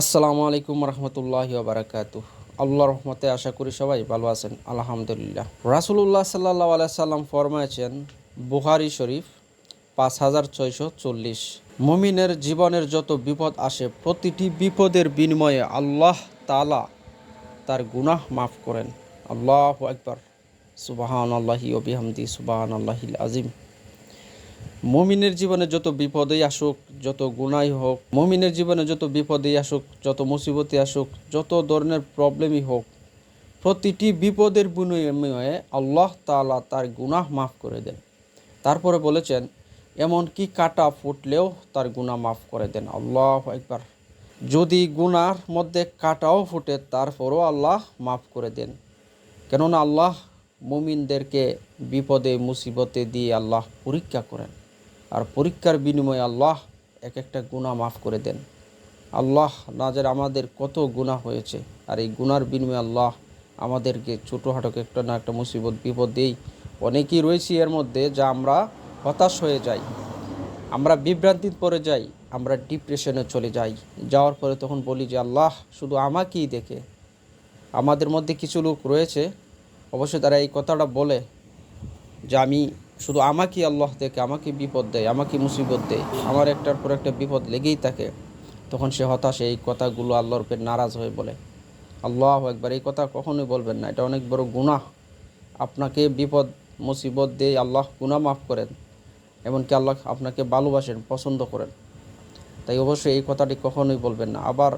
আসসালামু আলাইকুম রহমতুল্লাহ বারাকাতু। আল্লাহ রহমতে আশা করি সবাই ভালো আছেন, আলহামদুলিল্লাহ। রাসুলুল্লাহ সাল্লাহ আলাইসাল্লাম ফরমাইছেন বুহারি শরীফ পাঁচ হাজার ছয়শো চল্লিশ। মমিনের জীবনের যত বিপদ আসে, প্রতিটি বিপদের বিনিময়ে আল্লাহ তালা তার গুনাহ মাফ করেন। আল্লাহ একবার সুবাহান আল্লাহি অবিহামদি সুবাহান আল্লাহিল আজিম মমিনের জীবনে যত বিপদেই আসুক, যত গুণাই হোক, মমিনের জীবনে যত বিপদেই আসুক, যত মুসিবতই আসুক, যত ধরনের প্রবলেমই হোক, প্রতিটি বিপদের বিনিময়ে আল্লাহ তাআলা তার গুনাহ মাফ করে দেন। তারপরে বলেছেন এমনকি কাটা ফুটলেও তার গুনাহ মাফ করে দেন আল্লাহ একবার যদি গুনার মধ্যে কাটাও ফুটে, তারপরও আল্লাহ মাফ করে দেন। কেননা আল্লাহ মুমিনদেরকে বিপদে, মুসিবতে দিয়ে আল্লাহ পরীক্ষা করেন। আর পরীক্ষার বিনিময়ে আল্লাহ এক একটা গুণা মাফ করে দেন। আল্লাহ নাজের আমাদের কত গুণা হয়েছে আর এই গুনার বিনিময়ে আল্লাহ আমাদেরকে ছোটোখাটো একটা না একটা মুসিবত, বিপদ দেই অনেকেই রয়েছি এর মধ্যে যা আমরা হতাশ হয়ে যাই, আমরা বিভ্রান্তিতে পরে যাই, আমরা ডিপ্রেশনে চলে যাই। যাওয়ার পরে তখন বলি যে, আল্লাহ, শুধু আমাকেই দেখে। আমাদের মধ্যে কিছু লোক রয়েছে, অবশ্যই তারা এই কথাটা বলে যে, আমি শুধু আমাকে আল্লাহ দেখে আমাকে বিপদ দেয় আমাকে মুসিবত দেয়, আমার একটার পর একটা বিপদ লেগেই থাকে, তখন সে হতাশ, এই কথাগুলো আল্লাহর উপর নারাজ হয়ে বলে। আল্লাহ একবার এই কথা কখনোই বলবেন না, এটা অনেক বড় গুনাহ। আপনাকে বিপদ, মুসিবত দিয়ে আল্লাহ গুনাহ মাফ করেন, এমনকি আল্লাহ আপনাকে ভালোবাসেন, পছন্দ করেন। তাই অবশ্যই এই কথাটি কখনোই বলবেন না। আবার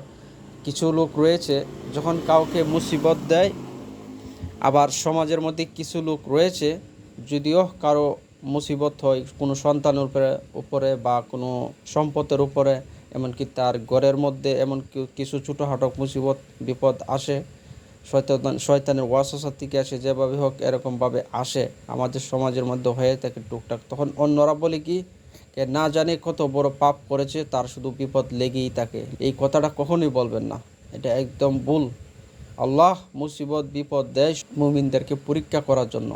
কিছু লোক রয়েছে, যখন কাউকে মুসিবত দেয়, আবার সমাজের মধ্যে কিছু লোক রয়েছে যদিও কারও মুসিবত হয়, কোনো সন্তানের উপরে উপরে বা কোনো সম্পদের উপরে, এমনকি তার ঘরের মধ্যে এমন কিছু ছোটোখাটো মুসিবত, বিপদ আসে, শয়তান, শয়তানের ওয়াসওয়াসা থেকে আসে, যেভাবে হোক এরকমভাবে আসে, আমাদের সমাজের মধ্যে হয়ে থাকে টুকটাক। তখন অন্যরা বলে কে না জানে কত বড় পাপ করেছে, তার শুধু বিপদ লেগেই থাকে। এই কথাটা কখনোই বলবেন না, এটা একদম ভুল। আল্লাহ মুসিবত, বিপদ দেয় মুমিনদেরকে পরীক্ষা করার জন্য।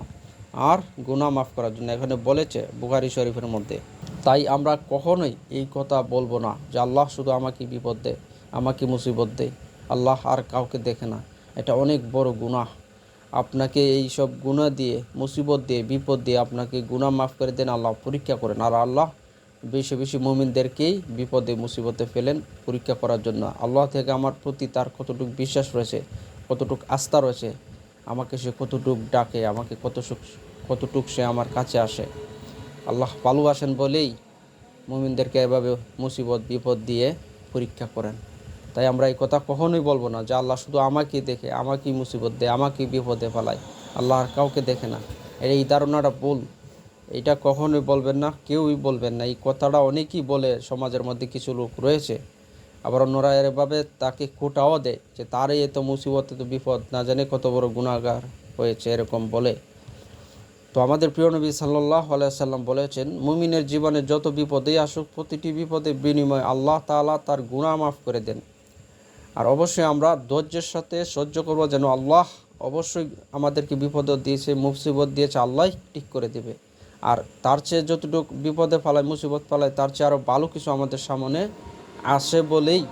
আর গুনাহ মাফ করার জন্য। এখানে বলেছে বুখারি শরীফের মধ্যে, তাই আমরা কখনোই এই কথা বলব না যে আল্লাহ শুধু আমাকে বিপদ দেয় আমাকে মুসিবত দেয় আল্লাহ আর কাউকে দেখে না। এটা অনেক বড় গুনাহ। আপনাকে এই সব গুণা দিয়ে, মুসিবত দিয়ে, বিপদ দিয়ে আপনাকে গুনাহ মাফ করে দেন, আল্লাহ পরীক্ষা করেন। আর আল্লাহ বেশি বেশি মুমিনদেরকেই বিপদে, মুসিবতে ফেলেন পরীক্ষা করার জন্য। আল্লাহ থেকে আমার প্রতি তার কতটুকু বিশ্বাস রয়েছে, কতটুকু আস্থা রয়েছে আমাকে সে কতটুক ডাকে, আমাকে কত কতটুক সে আমার কাছে আসে। আল্লাহ ভালোবাসেন বলেই মুমিনদেরকে এভাবে মুসিবত, বিপদ দিয়ে পরীক্ষা করেন। তাই আমরা এই কথা কখনোই বলব না যে আল্লাহ শুধু আমাকেই দেখে, আমাকেই মুসিবত দেয়, আমাকেই বিপদে ফেলায়। আল্লাহ আর কাউকে দেখে না। এর এই ধারণাটা ভুল। এটা কখনোই বলবেন না, কেউই বলবেন না। এই কথাটা অনেকেই বলে সমাজের মধ্যে কিছু লোক রয়েছে। আবার অন্যরা এভাবে তাকে খোটাও দেয় যে তারই এত মুসিবত, এত বিপদ, না জানে কত বড় গুণাগার হয়েছে, এরকম বলে। তো আমাদের প্রিয় নবী সাল্লাহ সাল্লাম বলেছেন, মুমিনের জীবনে যত বিপদেই আসুক, প্রতিটি বিপদের বিনিময়ে আল্লাহ তাআলা তার গুণা মাফ করে দেন। আর অবশ্যই আমরা ধৈর্যের সাথে সহ্য করব যেন আল্লাহ অবশ্যই আমাদেরকে বিপদ দিয়েছে, মুসিবত দিয়েছে, আল্লাহ ঠিক করে দেবে। আর তার চেয়ে যতটুকু বিপদে ফালায়, মুসিবত ফালায়, তার চেয়ে আরও ভালো কিছু আমাদের সামনে আসে বলেই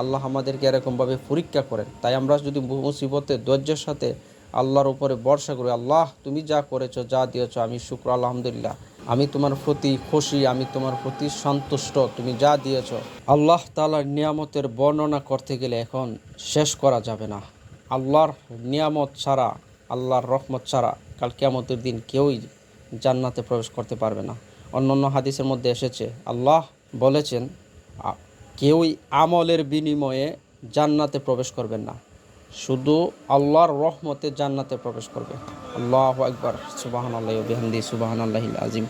আল্লাহ আমাদেরকে এরকমভাবে পরীক্ষা করেন। তাই আমরা যদি মুসিবতে, ধৈর্যের সাথে আল্লাহর উপরে ভরসা করি, আল্লাহ তুমি যা করেছ, যা দিয়েছ, আমি শুক্র, আলহামদুলিল্লাহ। আমি তোমার প্রতি খুশি, আমি তোমার প্রতি সন্তুষ্ট, তুমি যা দিয়েছ। আল্লাহ তালার নিয়ামতের বর্ণনা করতে গেলে এখন শেষ করা যাবে না। আল্লাহর নিয়ামত ছাড়া, আল্লাহর রহমত ছাড়া কাল কিয়ামতের দিন কেউই জান্নাতে প্রবেশ করতে পারবে না। অন্য অন্য হাদিসের মধ্যে এসেছে, আল্লাহ বলেছেন কেউই আমলের বিনিময়ে জান্নাতে প্রবেশ করবেন না। শুধু আল্লাহর রহমতে জান্নাতে প্রবেশ করবে। আল্লাহ একবার সুবাহান আল্লাহ বেহান্দি সুবাহান আল্লাহিল আজিম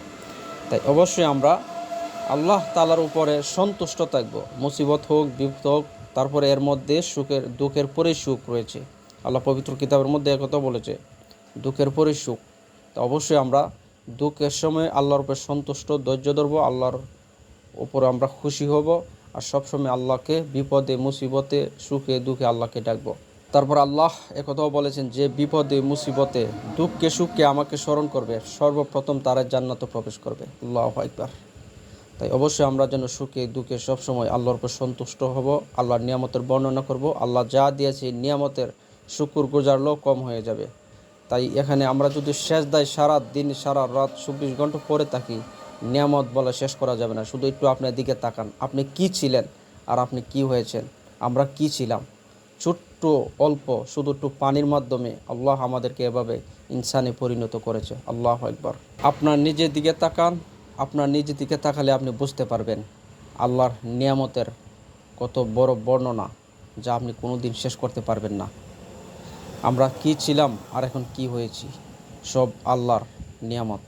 তাই অবশ্যই আমরা আল্লাহ তালার উপরে সন্তুষ্ট থাকব। মুসিবত হোক, বিপদ হোক, তারপরে এর মধ্যে সুখের, দুঃখের পরে সুখ রয়েছে। আল্লাহ পবিত্র কিতাবের মধ্যে একথা বলেছে, দুঃখের পরে সুখ। তো অবশ্যই আমরা দুঃখের সময় আল্লাহর উপরে সন্তুষ্ট, ধৈর্য ধরবো, আল্লাহর উপরে আমরা খুশি হব। আর সবসময় আল্লাহকে বিপদে, মুসিবতে, সুখে, দুঃখে আল্লাহকে ডাকবো। তারপর আল্লাহ একথাও বলেছেন যে, বিপদে, মুসিবতে, দুঃখে, সুখে আমাকে স্মরণ করবে। সর্বপ্রথম তারা জান্নাতে প্রবেশ করবে। আল্লাহ একবার তাই অবশ্যই আমরা যেন সুখে, দুঃখে সবসময় আল্লাহর উপর সন্তুষ্ট হব, আল্লাহর নিয়ামতের বর্ণনা করব। আল্লাহ যা দিয়েছে নিয়ামতের শুকুর গুজারলেও কম হয়ে যাবে। তাই এখানে আমরা যদি শেষ দায় সারা দিন সারা রাত, চব্বিশ ঘণ্টা পরে থাকি নিয়ামত বলে শেষ করা যাবে না। শুধু একটু আপনার দিকে তাকান। আপনি কি ছিলেন আর আপনি কি হয়েছেন? আমরা কি ছিলাম? ছোট্ট, অল্প, শুধু একটু পানির মাধ্যমে আল্লাহ আমাদেরকে এভাবে ইনসানে পরিণত করেছে। আল্লাহ একবার আপনার নিজের দিকে তাকান। আপনার নিজের দিকে তাকালে আপনি বুঝতে পারবেন আল্লাহর নিয়ামতের কত বড় বর্ণনা যা আপনি কোনো দিন শেষ করতে পারবেন না। আমরা কি ছিলাম আর এখন কি হয়েছি? সব আল্লাহর নিয়ামত।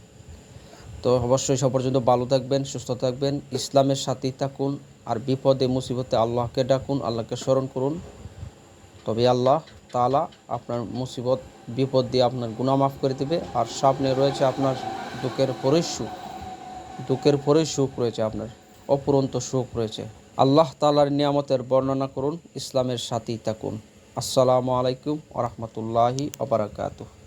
তো অবশ্যই সব পর্যন্ত ভালো থাকবেন, সুস্থ থাকবেন, ইসলামের সাথেই থাকুন, আর বিপদে, মুসিবতে আল্লাহকে ডাকুন, আল্লাহকে স্মরণ করুন। তবে আল্লাহ তাআলা আপনার মুসিবত, বিপদ দিয়ে আপনার গুনাহ মাফ করে দেবে, আর সামনে রয়েছে আপনার দুঃখের পরেই সুখ। দুঃখের পরেই সুখ রয়েছে আপনার, অপুরন্ত সুখ রয়েছে। আল্লাহ তালার নিয়ামতের বর্ণনা করুন, ইসলামের সাথেই থাকুন। আসসালামু আলাইকুম ওরহমতুল্লাহি আবরাকাতুহ